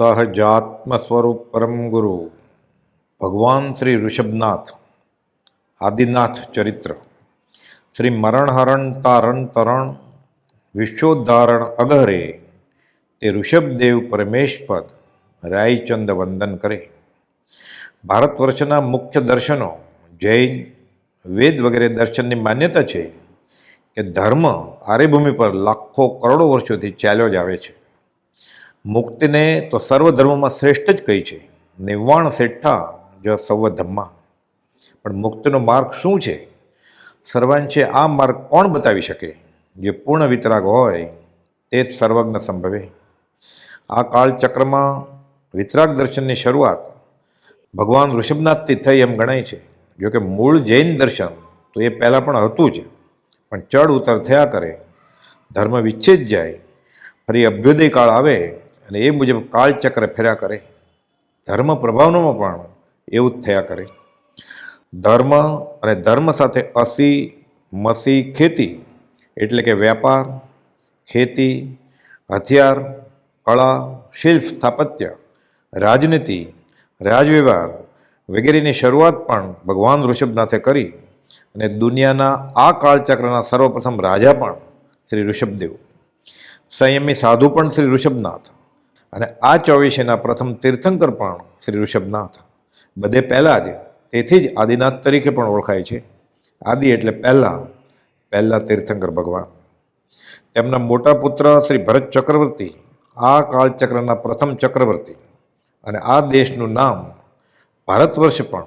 સહજાત્મ સ્વરૂપ પરમ ગુરુ ભગવાન શ્રી ઋષભનાથ આદિનાથ ચરિત્ર શ્રી મરણહરણ તારણ તરણ વિશ્વોદ્ધારણ અગહરે તે ઋષભદેવ પરમેશપદ રાયચંદ વંદન કરે ભારત વર્ષના મુખ્ય દર્શનો જૈન વેદ વગેરે દર્શનની માન્યતા છે કે ધર્મ આર્યભૂમિ પર લાખો કરોડો વર્ષોથી ચાલ્યો જ આવે છે. મુક્તિને તો સર્વ ધર્મમાં શ્રેષ્ઠ જ કહી છે. નિર્વાણ શેઠા જો સર્વ પણ મુક્તિનો માર્ગ શું છે? સર્વાંશે આ માર્ગ કોણ બતાવી શકે? જે પૂર્ણ વિતરાગ હોય, તે જ સર્વજ્ઞ સંભવે. આ કાળચક્રમાં વિતરાગ દર્શનની શરૂઆત ભગવાન ઋષભનાથથી થઈ એમ ગણાય છે. જો કે મૂળ જૈન દર્શન તો એ પહેલાં પણ હતું જ. પણ ચડ ઉતર થયા કરે, ધર્મ વિચ્છેદ જાય, ફરી અભ્યુદય કાળ આવે અને એ મુજબ કાળચક્ર ફેર્યા કરે. ધર્મ પ્રભાવનોમાં પણ એવું જ થયા કરે. ધર્મ અને ધર્મ સાથે અસી, મસી, ખેતી એટલે કે વ્યાપાર, ખેતી, હથિયાર, કળા, શિલ્પ, સ્થાપત્ય, રાજનીતિ, રાજવ્યવહાર વગેરેની શરૂઆત પણ ભગવાન ઋષભનાથે કરી અને દુનિયાના આ કાળચક્રના સર્વપ્રથમ રાજા પણ શ્રી ઋષભદેવ. સંયમી સાધુ પણ શ્રી ઋષભનાથ. અને આ ચોવીસેના પ્રથમ તીર્થંકર પણ શ્રી ઋષભનાથ બધે પહેલાં જ તેથી જ આદિનાથ તરીકે પણ ઓળખાય છે. આદિ એટલે પહેલાં પહેલાં તીર્થંકર ભગવાન. તેમના મોટા પુત્ર શ્રી ભરત ચક્રવર્તી, આ કાળચક્રના પ્રથમ ચક્રવર્તી અને આ દેશનું નામ ભારત વર્ષ પણ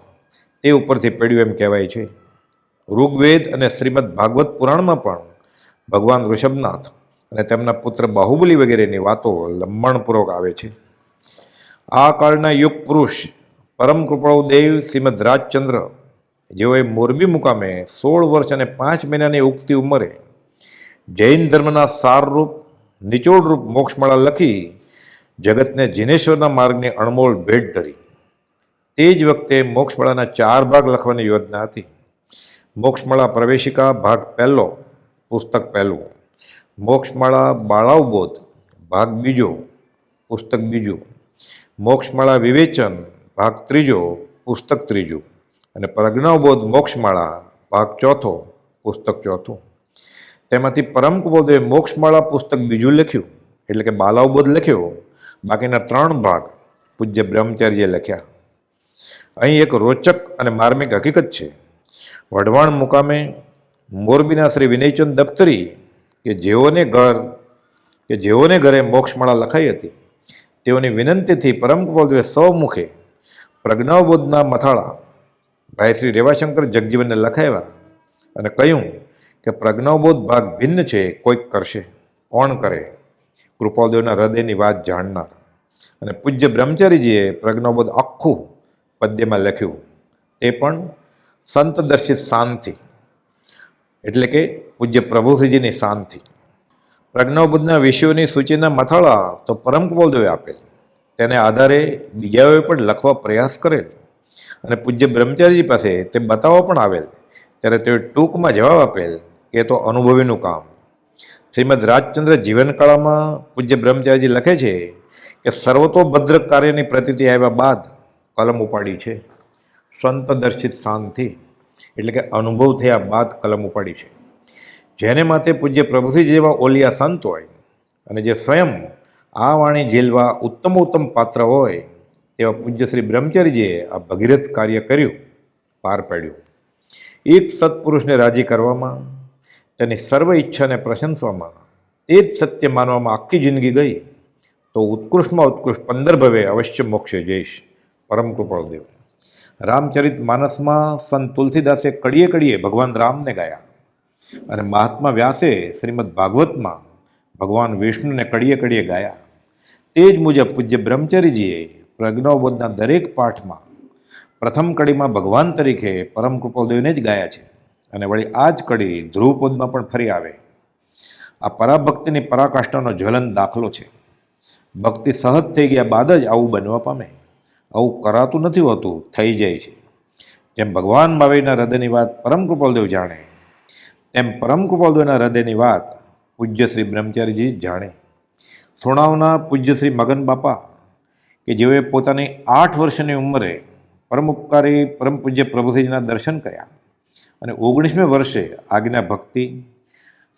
તે ઉપરથી પડ્યું એમ કહેવાય છે. ઋગ્વેદ અને શ્રીમદ ભાગવત પુરાણમાં પણ ભગવાન ઋષભનાથ અને તેમના પુત્ર બાહુબલી વગેરેની વાતો લંબાણપૂર્વક આવે છે. આ કાળના યુગ પુરુષ પરમ કૃપાળુ દેવ શ્રીમદ રાજચંદ્ર, જેઓએ મોરબી મુકામે સોળ વર્ષ અને પાંચ મહિનાની ઉગતી ઉંમરે જૈન ધર્મના સારરૂપ, નિચોડરૂપ મોક્ષમાળા લખી જગતને જીનેશ્વરના માર્ગની અણમોલ ભેટ ધરી. તે જ વખતે મોક્ષમાળાના ચાર ભાગ લખવાની યોજના હતી. મોક્ષમાળા પ્રવેશિકા ભાગ પહેલો, પુસ્તક પહેલું. મોક્ષમાળા બાળાવબોધ ભાગ બીજો, પુસ્તક બીજું. મોક્ષમાળા વિવેચન, ભાગ ત્રીજો, પુસ્તક ત્રીજું. અને પ્રજ્ઞાવબોધ મોક્ષમાળા, ભાગ ચોથો, પુસ્તક ચોથું. તેમાંથી પરમ કુબોધે મોક્ષમાળા પુસ્તક બીજું લખ્યું, એટલે કે બાલાવબોધ લખ્યો. બાકીના ત્રણ ભાગ પૂજ્ય બ્રહ્મચાર્યે લખ્યા. અહીં એક રોચક અને માર્મિક હકીકત છે. વઢવાણ મુકામે મોરબીના શ્રી વિનયચંદ દફતરી કે જેઓને ઘર, કે જેઓને ઘરે મોક્ષમાળા લખાઈ હતી, તેઓની વિનંતીથી પરમ કુબોધે સૌમુખે પ્રજ્ઞાવબોધના મથાળા ભાઈ શ્રી રેવાશંકર જગજીવનને લખાવ્યા અને કહ્યું કે પ્રજ્ઞાવબોધ ભાગ ભિન્ન છે, કોઈક કરશે, કોણ કરે? કૃપાલદેવના હૃદયની વાત જાણનાર અને પૂજ્ય બ્રહ્મચારીજીએ પ્રજ્ઞાવબોધ આખું પદ્યમાં લખ્યું. તે પણ સંત દર્શિત શાંતિ. એટલે કે પૂજ્ય પ્રભુશ્રીજીની શાંતિ. પ્રજ્ઞાબુદ્ધના વિષયોની સૂચિના મથાળા તો પરમ કુબોલદેવે આપેલ. તેને આધારે બીજાઓએ પણ લખવા પ્રયાસ કરેલ. અને પૂજ્ય બ્રહ્મચારીજી પાસે તે બતાવવા પણ આવેલ. ત્યારે તેઓ ટૂંકમાં જવાબ આપેલ કે તો અનુભવીનું કામ. શ્રીમદ રાજચંદ્ર જીવનકાળામાં પૂજ્ય બ્રહ્મચારીજી લખે છે કે સર્વતોભદ્ર કાર્યની પ્રતિતિ આવ્યા બાદ કલમ ઉપાડી છે. સંતદર્શિત શાંતિ. એટલે કે અનુભવ થયા બાદ કલમ ઉપાડી છે. જેને માથે પૂજ્ય પ્રભુજી જેવા ઓલિયા સંત હોય અને જે સ્વયં આ વાણી ઝીલવા ઉત્તમ પાત્ર હોય તેવા પૂજ્ય શ્રી બ્રહ્મચારીજીએ આ ભગીરથ કાર્ય કર્યું, પાર પાડ્યું. એક સત્પુરુષને રાજી કરવામાં, તેની સર્વ ઈચ્છાને પ્રશંસવામાં તે જ સત્ય માનવામાં આખી જિંદગી ગઈ, તો ઉત્કૃષ્ટમાં ઉત્કૃષ્ટ પંદર ભવે અવશ્ય મોક્ષે જઈશ. પરમ કૃપાળદેવ. રામચરિત માનસમાં સંત તુલસીદાસે કડીએ કડીએ ભગવાન રામને ગાયા. અને મહાત્મા વ્યાસે શ્રીમદ ભાગવતમાં ભગવાન વિષ્ણુને કડીએ કડીએ ગાયા. તે જ મુજબ પૂજ્ય બ્રહ્મચર્યજીએ પ્રજ્ઞાવબોધના દરેક પાઠમાં પ્રથમ કડીમાં ભગવાન તરીકે પરમ કૃપાલદેવને જ ગાયા છે. અને વળી આ જ કડી ધ્રુવપદમાં પણ ફરી આવે. આ પરાભક્તિની પરાકાષ્ઠાનો જ્વલન દાખલો છે. ભક્તિ સહજ થઈ ગયા બાદ જ આવું બનવા પામે. આવું કરાતું નથી હોતું, થઈ જાય છે. જેમ ભગવાન મહાવીરના હૃદયની વાત પરમ કૃપાલદેવ જાણે, તેમ પરમ કૃપાલદેવના હૃદયની વાત પૂજ્ય શ્રી બ્રહ્મચારીજી જાણે. થોણાવના પૂજ્ય શ્રી મગન બાપા, કે જેઓએ પોતાની આઠ વર્ષની ઉંમરે પરમ ઉપકારી પરમ પૂજ્ય પ્રભુજીના દર્શન કર્યા અને ઓગણીસમે વર્ષે આજ્ઞા ભક્તિ,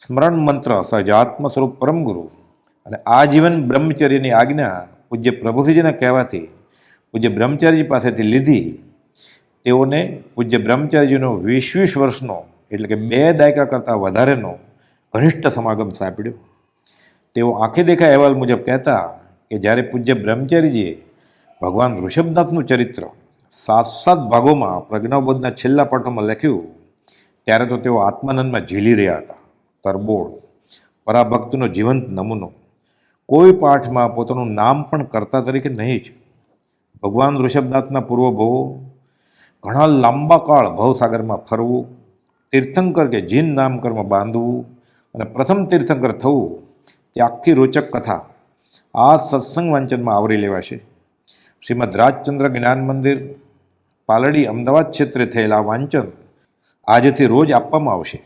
સ્મરણ મંત્ર સહજાત્મ સ્વરૂપ પરમ ગુરુ અને આજીવન બ્રહ્મચર્યની આજ્ઞા પૂજ્ય પ્રભુજીના કહેવાથી પૂજ્ય બ્રહ્મચારીજી પાસેથી લીધી. તેઓને પૂજ્ય બ્રહ્મચારીજીનો વીસ વીસ વર્ષનો એટલે કે બે દાયકા કરતાં વધારેનો ઘનિષ્ઠ સમાગમ સાંપડ્યો. તેઓ આંખે દેખા અહેવાલ મુજબ કહેતા કે જ્યારે પૂજ્ય બ્રહ્મચારીજીએ ભગવાન ઋષભનાથનું ચરિત્ર સાત સાત ભાગોમાં પ્રજ્ઞાબોધના છેલ્લા પાઠોમાં લખ્યું, ત્યારે તો તેઓ આત્માનંદમાં ઝીલી રહ્યા હતા. તરબોળ, પરાભક્તનો જીવંત નમૂનો. કોઈ પાઠમાં પોતાનું નામ પણ કરતા તરીકે નહીં જ ભગવાન ઋષભનાથના પૂર્વભવો ઘણા લાંબા કાળ ભવસાગરમાં ફરવું, તીર્થંકર કે જીન નામકરમાં બાંધવું અને પ્રથમ તીર્થંકર થવું, તે આખી રોચક કથા આ સત્સંગ વાંચનમાં આવરી લેવાશે. શ્રીમદ રાજચંદ્ર જ્ઞાન મંદિર, પાલડી અમદાવાદ ક્ષેત્રે થયેલા વાંચન આજથી રોજ આપવામાં આવશે.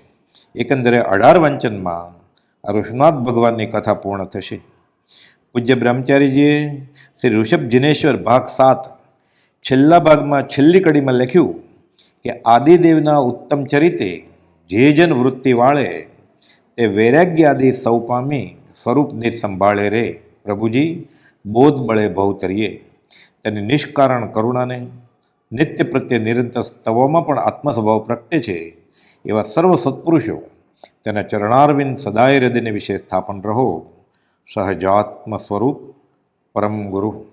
એકંદરે અઢાર વાંચનમાં આ ઋષભનાથ ભગવાનની કથા પૂર્ણ થશે. પૂજ્ય બ્રહ્મચારીજીએ શ્રી ઋષભ જિનેશ્વર ભાગ સાત છેલ્લા ભાગમાં છેલ્લી કડીમાં લખ્યું કે આદિદેવના ઉત્તમ ચરિતે જે જન વૃત્તિ વાળે તે વૈરાગ્ય આદિ સૌ પામી સ્વરૂપને સંભાળે રે. પ્રભુજી, બોધ બળે ભવતરીએ તેની નિષ્કારણ કરુણાને નિત્ય પ્રત્યે નિરંતર સ્તવોમાં પણ આત્મસ્વભાવ પ્રગટે છે એવા સર્વ સત્પુરુષો તેના ચરણારવિંદ સદાય હૃદયને વિશે સ્થાપન રહો. સહજાત્મ સ્વરૂપ પરમ ગુરુ